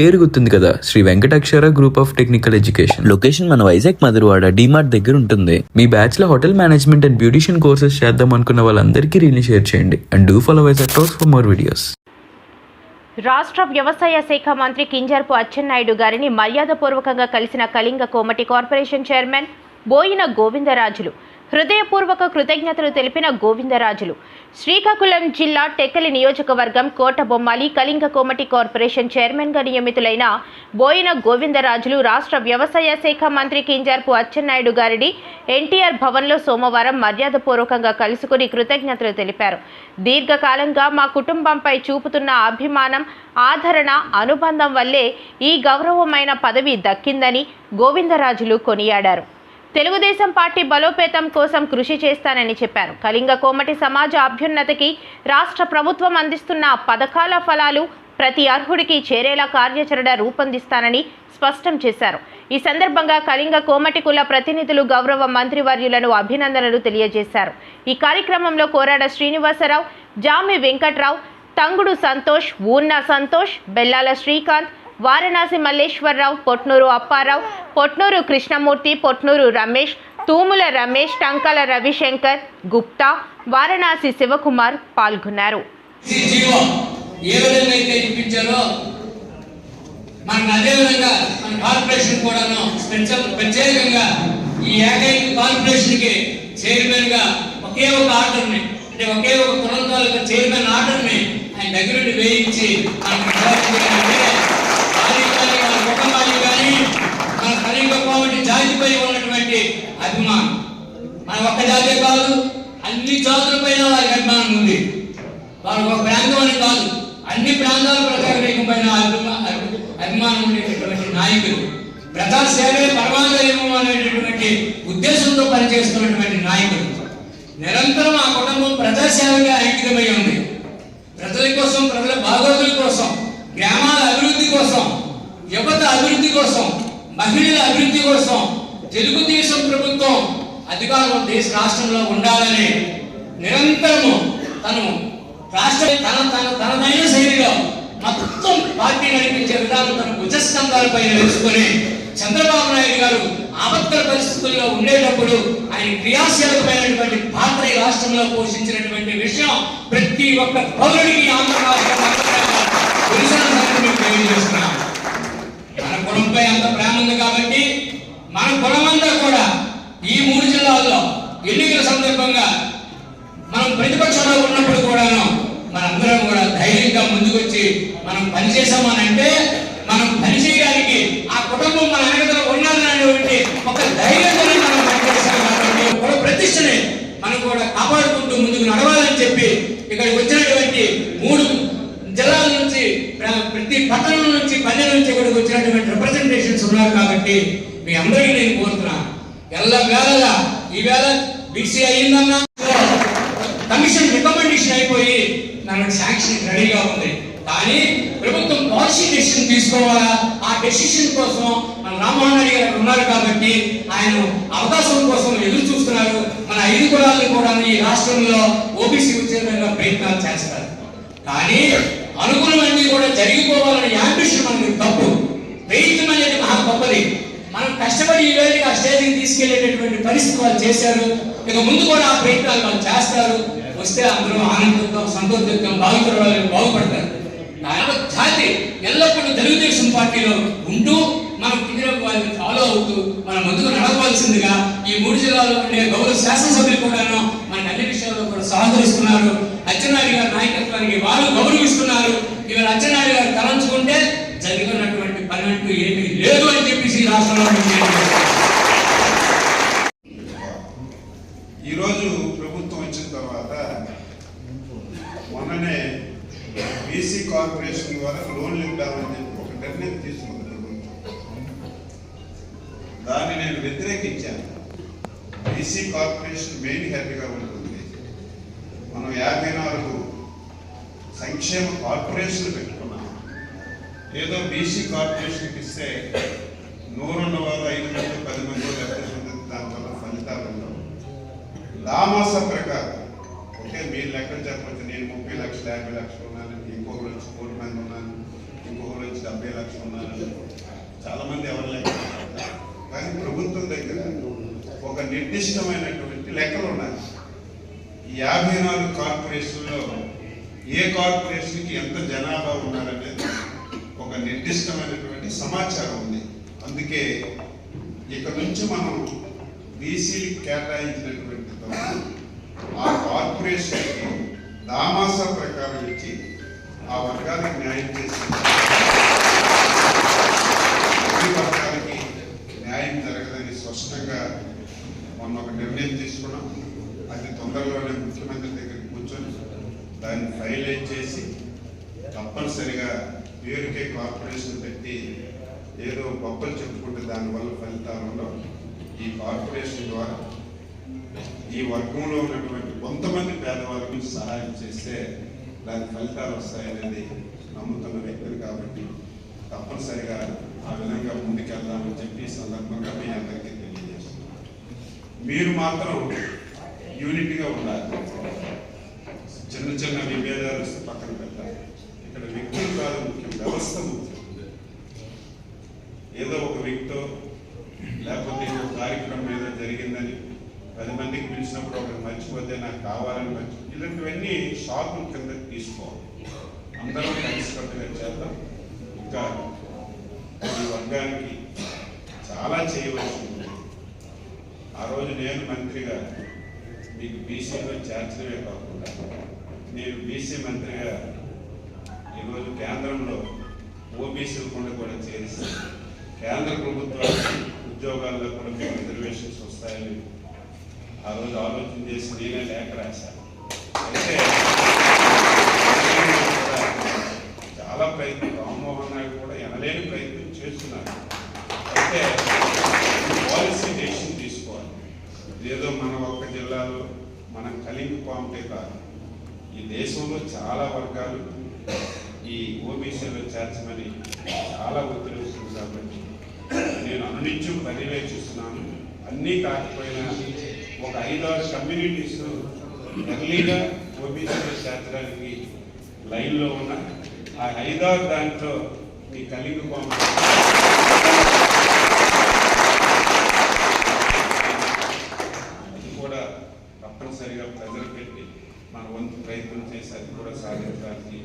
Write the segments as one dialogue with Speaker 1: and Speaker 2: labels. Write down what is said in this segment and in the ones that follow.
Speaker 1: పేరు గుర్తుంది కదా? Sri Venkatakshara group of technical education location మన వైజాగ్ మధురవాడ డిమార్ట్ దగ్గర ఉంటుంది. మీ బ్యాచ్లో hotel management and beautician courses చేద్దాం అనుకున్న వాళ్ళందరికీ రీల్ని షేర్ చేయండి. And do follow Vizag talks for more videos
Speaker 2: రాష్ట్ర వ్యవసాయ శాఖ మంత్రి కింజర్పు అచ్చెన్నాయుడు గారిని మర్యాదపూర్వకంగా కలిసిన కళింగ కోమటి కార్పొరేషన్ చైర్మన్ బోయిన గోవిందరాజులు. హృదయపూర్వక కృతజ్ఞతలు తెలిపిన గోవిందరాజులు. శ్రీకాకుళం జిల్లా టెక్కలి నియోజకవర్గం కోటబొమ్మాలి కళింగ కోమటి కార్పొరేషన్ చైర్మన్గా నియమితులైన బోయిన గోవిందరాజులు రాష్ట్ర వ్యవసాయ శాఖ మంత్రి కింజార్పు అచ్చెన్నాయుడు గారిని ఎన్టీఆర్ భవన్లో సోమవారం మర్యాదపూర్వకంగా కలుసుకుని కృతజ్ఞతలు తెలిపారు. దీర్ఘకాలంగా మా కుటుంబంపై చూపుతున్న అభిమానం ఆదరణ అనుబంధం వల్లే ఈ గౌరవమైన పదవి దక్కిందని గోవిందరాజులు కొనియాడారు. తెలుగుదేశం పార్టీ బలోపేతం కోసం కృషి చేస్తానని చెప్పారు. కళింగ కోమటి సమాజ అభ్యున్నతికి రాష్ట్ర ప్రభుత్వం అందిస్తున్న పథకాల ఫలాలు ప్రతి అర్హుడికి చేరేలా కార్యాచరణ రూపొందిస్తానని స్పష్టం చేశారు. ఈ సందర్భంగా కళింగ కోమటి కుల ప్రతినిధులు గౌరవ మంత్రివర్యులను అభినందనలు తెలియజేశారు. ఈ కార్యక్రమంలో కోరాడ శ్రీనివాసరావు జామి వెంకట్రావు తంగుడు సంతోష్ ఊర్న సంతోష్ బెల్లాల శ్రీకాంత్ వారణాసి మల్లేశ్వరరావు పొట్నూరు అప్పారావు పొట్నూరు కృష్ణమూర్తి పొట్నూరు రమేష్ తూముల రమేష్ టంకల రవిశంకర్ గుప్తా వారణాసి శివకుమార్ పాల్గొన్నారు.
Speaker 3: ఈ ఏ విధంగా అయితే ఇప్పించారో మనకు అదే మన కార్పొరేషన్ కూడాను స్పెషల్ ప్రత్యేకంగా ఈ ఏకైక కార్పొరేషన్కి చైర్మన్గా ఒకే ఒక ఆర్డర్ని అంటే ఒకే ఒక కులం తాలూకా చైర్మన్ ఆర్డర్ని ఆయన దగ్గర వేయించి మనకు ఇవ్వాల్సింది ఏంటంటే వారికి కానీ మన కుటుంబానికి కానీ మన కలింగ కోమటి జాతిపై ఉన్నటువంటి అభిమానం మన ఒక్క జాతే కాదు అన్ని జాతులపైన వారికి అభిమానం ఉంది. వారు ఒక ప్రాంతం అని కాదు అన్ని ప్రాంతాల ప్రజాగ్రహం పైన అభి- అభిమానం ఉండేటటువంటి నాయకులు. ప్రజా సేవే పరమాదయము అనేటటువంటి ఉద్దేశంతో పనిచేస్తున్నటువంటి నాయకులు. నిరంతరం ఆ కుటుంబం ప్రజాసేవగా అంకితమై ఉంది. ప్రజల కోసం ప్రజల బాగోగుల కోసం గ్రామాల అభివృద్ధి కోసం యువత అభివృద్ధి కోసం మహిళల అభివృద్ధి కోసం తెలుగుదేశం ప్రభుత్వం అధికారం దేశ రాష్ట్రంలో ఉండాలని నిరంతరము తను రాష్ట్ర తన తన తనదైన శైలిలో మొత్తం పార్టీ నడిపించే విధానం తన భుజస్కంధాలపై వేసుకొని చంద్రబాబు నాయుడు గారు ఆపత్కర పరిస్థితుల్లో ఉండేటప్పుడు ఆయన క్రియాశీలకమైనటువంటి పాత్ర ఈ రాష్ట్రంలో పోషించినటువంటి విషయం ప్రతి ఒక్క పౌరుడికి ఆంధ్ర తెలిసిన తెలియజేస్తున్నాం మన కులంపై అంత ప్రేమ ఉంది కాబట్టి మన కులమంతా కూడా ఈ మూడు జిల్లాల్లో ఎన్నికల సందర్భంగా మనం ప్రతిపక్షంలో ఉన్నప్పుడు కూడాను మనందరం కూడా ధైర్యంగా ముందుకొచ్చి మనం పనిచేసామనంటే మనం పనిచేయడానికి ఆ కుటుంబం మన వెనకలో ఉన్నదనేటువంటి ఒక ధైర్యంతో మనం పనిచేస్తాం కాబట్టి ప్రతిష్టని మనం కూడా కాపాడుకుంటూ ముందుకు నడవాలని చెప్పి ఇక్కడికి వచ్చినటువంటి మూడు జిల్లాల నుంచి ప్రతి పట్టణం నుంచి పల్లె నుంచి ఇక్కడికి వచ్చినటువంటి రిప్రజెంటేషన్స్ ఉన్నారు కాబట్టి మీ అందరికీ నేను కోరుతున్నాను. ఎల్ల ఈ ఈవేళ బీసీ అయ్యిందన్నా కమిషన్ రికమెండేషన్ అయిపోయి నన్ను శాంక్షన్ రెడీగా ఉంది. కానీ ప్రభుత్వం పాలసీ డెసిషన్ తీసుకోవాలా? ఆ డెసిషన్ కోసం మన రామ్మోహన్ రెడ్డి గారు ఉన్నారు కాబట్టి ఆయన అవకాశం కోసం ఎదురు చూస్తున్నారు. మన ఐదు కులాలను కూడా ఈ రాష్ట్రంలో ఓబీసీ వచ్చే విధంగా ప్రయత్నాలు చేస్తారు. కానీ అనుకూలమన్నీ కూడా జరిగిపోవాలనే యాంబిషన్ మనకి తప్పు. ప్రయత్నం అనేది మహా గొప్పది. మనం కష్టపడి ఈ రోజుకి ఆ స్టేజ్కి తీసుకెళ్ళేటటువంటి పరిస్థితి వాళ్ళు చేశారు. ఇక ముందు కూడా ఆ ప్రయత్నాలు వాళ్ళు చేస్తారు. వస్తే అందరూ ఆనందంతో సంతోషంతో బాగుపడే వాళ్ళు బాగుపడతారు యావత్ జాతి ఎల్లప్పుడూ తెలుగుదేశం పార్టీలో ఉంటూ మనం కిందిరపు వాళ్ళని ఫాలో అవుతూ మనం ముందుకు నడవలసిందిగా ఈ మూడు జిల్లాలో ఉండే గౌరవ శాసనసభ్యులు కూడాను మనకు అన్ని విషయాల్లో కూడా సహకరిస్తున్నారు. అచ్చెన్నాయుడు గారి నాయకత్వానికి వారు గౌరవిస్తున్నారు. ఇవాళ అచ్చెన్నాయుడు గారు తలంచుకుంటే జరిగినటువంటి పని అంటూ ఏమీ లేదు అని చెప్పేసి రాష్ట్రంలో
Speaker 4: ఈరోజు ప్రభుత్వం వచ్చిన తర్వాత మొన్ననే బీసీ కార్పొరేషన్ ద్వారా లోన్లు ఇద్దామని చెప్పి ఒక నిర్ణయం తీసుకుంది ప్రభుత్వం. దాన్ని నేను వ్యతిరేకించాను. బీసీ కార్పొరేషన్ మెయిన్ హెడ్గా ఉంటుంది. మనం యాభై నాలుగు సంక్షేమ కార్పొరేషన్లు పెట్టాం. ఏదో బీసీ కార్పొరేషన్కి ఇస్తే నూరున్న వాళ్ళు ఐదు మంది పది మంది లెక్కలు దానివల్ల ఫలితాలు ఉండవు. లామాస ప్రకారం ఓకే మీరు లెక్కలు చెప్పచ్చు నేను ముప్పై లక్షలు యాభై లక్షలు ఉన్నాను ఇంకొకరు వచ్చి కోటి మంది ఉన్నాను ఇంకొకరు వచ్చి డెబ్బై లక్షలు ఉన్నాను. చాలామంది ఎవరు లెక్క కానీ ప్రభుత్వం దగ్గర ఒక నిర్దిష్టమైనటువంటి లెక్కలు ఉన్నాయి. ఈ యాభై నాలుగు కార్పొరేషన్లో ఏ కార్పొరేషన్కి ఎంత జనాభా ఉన్నారనేది నిర్దిష్టమైనటువంటి సమాచారం ఉంది. అందుకే ఇక్కడ నుంచి మనం బీసీలకు కేటాయించినటువంటి ఆ కార్పొరేషన్కి దామాస ప్రకారం ఇచ్చి ఆ వర్గానికి న్యాయం చేసి ఈ వర్గానికి న్యాయం జరగదని స్పష్టంగా మొన్న ఒక నిర్ణయం తీసుకున్నాం. అది తొందరలోనే ముఖ్యమంత్రి దగ్గరికి కూర్చొని దాన్ని ఫైలైట్ చేసి తప్పనిసరిగా పేరుకే కార్పొరేషన్ పెట్టి ఏదో గొప్పలు చెప్పుకుంటే దానివల్ల ఫలితాలలో ఈ కార్పొరేషన్ ద్వారా ఈ వర్గంలో ఉన్నటువంటి కొంతమంది పేదవాళ్ళకి సహాయం చేస్తే దాని ఫలితాలు వస్తాయనేది నమ్ముతున్న వ్యక్తులు కాబట్టి తప్పనిసరిగా ఆ విధంగా ముందుకెళ్దామని చెప్పి సందర్భంగా మీ అందరికీ తెలియజేస్తున్నాను. మీరు మాత్రం యూనిట్గా ఉండాలి. చిన్న చిన్న విభేదాలు పక్కన పెట్టాలి. ఇక్కడ వ్యక్తులు కాదు వ్యవస్థ ముఖ్యం ఏదో ఒక వ్యక్తో లేకపోతే ఏదో కార్యక్రమం ఏదో జరిగిందని పది మందికి పిలిచినప్పుడు ఒకటి మర్చిపోతే నాకు కావాలని మర్చి ఇలాంటివన్నీ షాపుల కింద తీసుకోవాలి. అందరం కలిసికట్టుగా చేద్దాం. ఇంకా ఈ వర్గానికి చాలా చేయవలసి ఉంది. ఆ రోజు నేను మంత్రిగా మీకు బీసీలో చేర్చడమే కాకుండా నేను బీసీ మంత్రిగా ఈరోజు కేంద్రంలో ఓబీసీలు కూడా కూడా చేసి కేంద్ర ప్రభుత్వానికి ఉద్యోగాల్లో కూడా మీకు రిజర్వేషన్స్ వస్తాయని ఆ రోజు ఆలోచన చేసి నేనే లేఖ రాశాను. అయితే చాలా ప్రయత్నం రామ్మోహన్ నాయుడు కూడా ఎనలేని ప్రయత్నం చేస్తున్నారు. అయితే పాలసీ డెసిషన్ తీసుకోవాలి. ఏదో మన ఒక్క జిల్లాలో మనం కలిగి పాంటే కాదు. ఈ దేశంలో చాలా వర్గాలు ఈ ఓబీసీలో చేర్చమని చాలా ఒత్తిడి వస్తుంది కాబట్టి నేను అనునిత్యం పర్యవేక్షిస్తున్నాను అన్నీ కాకపోయినా ఒక ఐదారు కమ్యూనిటీస్ ఎర్లీగా ఓబీసీలో చేర్చడానికి లైన్లో ఉన్న ఆ ఐదారు దాంట్లో మీ కలిగి అది కూడా తప్పనిసరిగా ప్రజలు పెట్టి మన వంతు ప్రయత్నం చేసి అది కూడా సాధించడానికి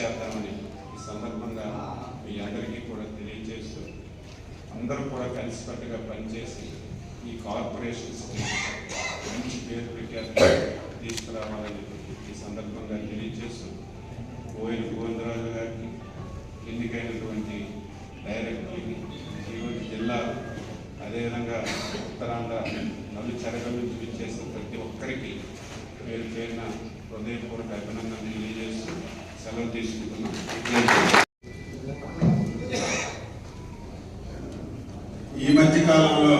Speaker 4: చేద్దామని ఈ సందర్భంగా మీ అందరికీ కూడా తెలియజేస్తూ అందరూ కూడా కలిసికట్టుగా పనిచేసి ఈ కార్పొరేషన్స్ మంచి పేరు ప్రఖ్యాతి తీసుకురావాలని ఈ సందర్భంగా తెలియజేస్తూ కోయిల గోవిందరాజు గారికి ఎన్నికైనటువంటి డైరెక్టర్కి ఈరోజు జిల్లా అదేవిధంగా ఉత్తరాంధ్ర నలు చెరగల నుంచి విచ్చేసిన ప్రతి ఒక్కరికి పేరు పేరున హృదయపూర్వక తీసుకుంటున్నాం ఈ మధ్య కాలంలో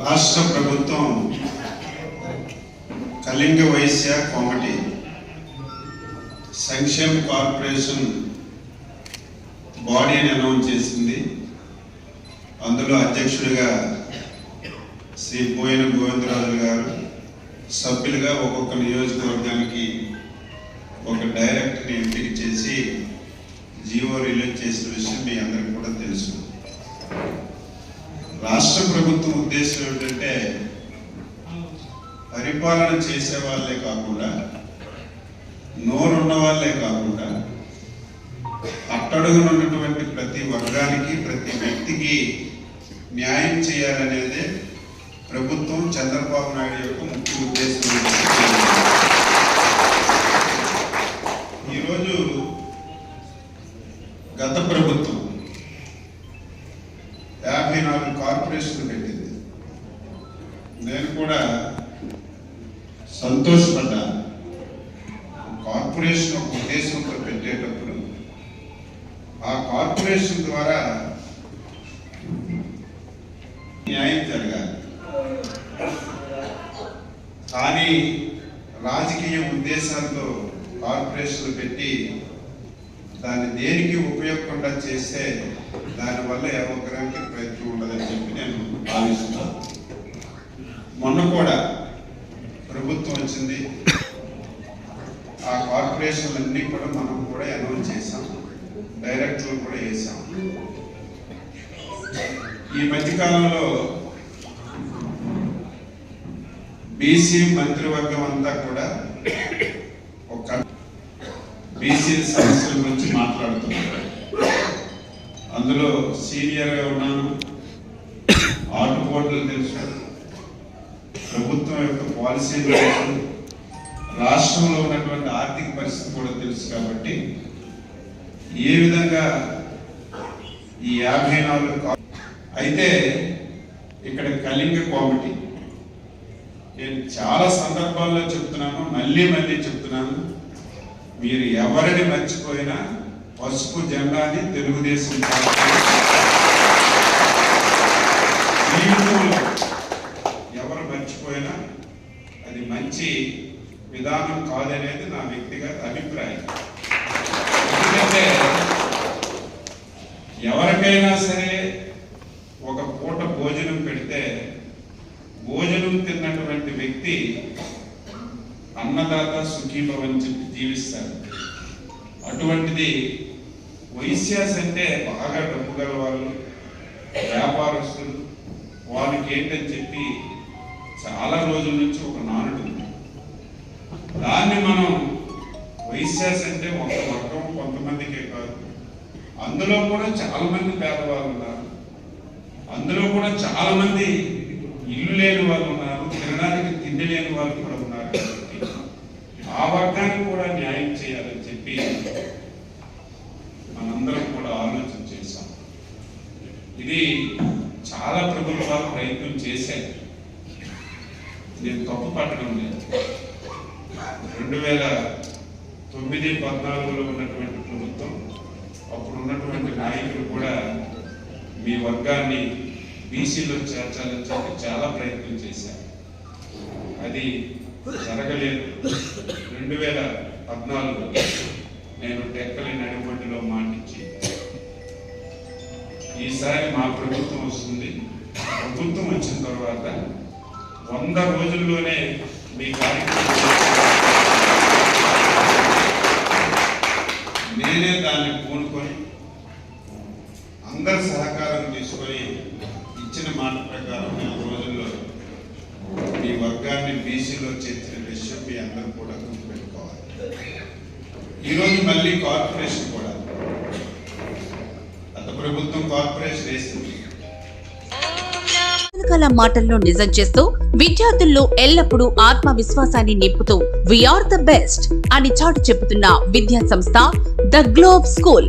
Speaker 4: రాష్ట్ర ప్రభుత్వం కళింగ వైశ్య కోమటి సంక్షేమ కార్పొరేషన్ బాడీని అనౌన్స్ చేసింది. అందులో అధ్యక్షుడిగా శ్రీ పోయిన గోవిందరాజు గారు సభ్యులుగా ఒక్కొక్క నియోజకవర్గానికి ఒక డైరెక్టర్ని ఎంపిక చేసి జీవో రిలీజ్ చేసిన విషయం మీ అందరికీ కూడా తెలుసు. రాష్ట్ర ప్రభుత్వం ఉద్దేశం ఏమిటంటే పరిపాలన చేసే వాళ్ళే కాకుండా నోరున్న వాళ్ళే కాకుండా అట్టడుగున ఉన్నటువంటి ప్రతి వర్గానికి ప్రతి వ్యక్తికి న్యాయం చేయాలనేదే ప్రభుత్వం చంద్రబాబు నాయుడు యొక్క ముఖ్య ఉద్దేశం ఈరోజు గత ప్రభుత్వం యాభై నాలుగు కార్పొరేషన్లు పెట్టింది నేను కూడా సంతోషపడ్డాను కార్పొరేషన్ ఒక ఉద్దేశంతో పెట్టేటప్పుడు ఆ కార్పొరేషన్ ద్వారా న్యాయం జరగాలి. కానీ రాజకీయ ఉద్దేశాలతో కార్పొరేషన్లు పెట్టి దాన్ని దేనికి ఉపయోగకుండా చేస్తే దానివల్ల ఏ ప్రయత్నం ఉండదని చెప్పి నేను భావిస్తున్నాను మొన్న కూడా ప్రభుత్వం వచ్చింది. ఆ కార్పొరేషన్లన్నీ కూడా మనం కూడా అనౌన్స్ చేసాం. డైరెక్టర్లు కూడా వేసాం ఈ మధ్యకాలంలో బీసీ మంత్రివర్గం అంతా కూడా ఒక బీసీ సమస్యల గురించి మాట్లాడుతున్నారు. అందులో సీనియర్గా ఉన్నాను. ఆటుపోట్లు తెలుసు. ప్రభుత్వం యొక్క పాలసీ తెలుసు. రాష్ట్రంలో ఉన్నటువంటి ఆర్థిక పరిస్థితి కూడా తెలుసు కాబట్టి ఏ విధంగా ఈ యాభై నాలుగు అయితే ఇక్కడ కళింగ కోమటి నేను చాలా సందర్భాల్లో చెప్తున్నాను మళ్ళీ మళ్ళీ చెప్తున్నాను. మీరు ఎవరిని మర్చిపోయినా పసుపు జెండాని తెలుగుదేశం జీవితంలో ఎవరు మర్చిపోయినా అది మంచి విధానం కాదనేది నా వ్యక్తిగత అభిప్రాయం. ఎందుకంటే ఎవరికైనా సరే సుఖీభవని చెప్పి జీవిస్తారు అటువంటిది వైశ్యాస్ అంటే బాగా డబ్బు గల వాళ్ళు వ్యాపారస్తులు. వాళ్ళకి ఏంటని చెప్పి చాలా రోజుల నుంచి ఒక నానుడు ఉంది. దాన్ని మనం వైశ్యాస్ అంటే ఒక వర్గం కొంతమందికే కాదు. అందులో కూడా చాలా మంది పేదవాళ్ళు ఉన్నారు. అందులో కూడా చాలా మంది ఇల్లు లేని వాళ్ళు ఉన్నారు తినడానికి తిండి లేని వాళ్ళు కూడా ఉన్నారు కాబట్టి ఆ వర్గానికి కూడా న్యాయం చేయాలని చెప్పి మనందరం కూడా ఆలోచన చేశాం ఇది చాలా ప్రభుత్వాలు ప్రయత్నం చేశాయి నేను తప్పు పట్టడం లేదు రెండు వేల తొమ్మిది పద్నాలుగులో ఉన్నటువంటి ప్రభుత్వం అప్పుడు ఉన్నటువంటి నాయకులు కూడా మీ వర్గాన్ని బీసీలో చేర్చాలని చెప్పి చాలా ప్రయత్నం చేశారు. అది జరగలేదు. రెండు వేల పద్నాలుగులో నేను టెక్కలి నడిబొడ్డులో మాటించి ఈసారి మా ప్రభుత్వం వస్తుంది. ప్రభుత్వం వచ్చిన తర్వాత వంద రోజుల్లోనే మీ కార్యక్రమం నేనే దాన్ని పూనుకొని అందరి సహకారం తీసుకొని ఇచ్చిన మాట ప్రకారం నెల రోజుల్లో మీ వర్గాన్ని బీసీలో చేర్చిన విషయం మీ అందరూ కూడా గుర్తుపెట్టుకోవాలి. ఈరోజు మళ్ళీ కార్పొరేషన్ కూడా. గత ప్రభుత్వం కార్పొరేషన్ వేసింది.
Speaker 5: పథకాల మాటల్లో నిజం చేస్తూ విద్యార్థుల్లో ఎల్లప్పుడూ ఆత్మవిశ్వాసాన్ని నింపుతూ వీఆర్ ద బెస్ట్ అని చాటు చెబుతున్న విద్యా సంస్థ ద గ్లోబ్ స్కూల్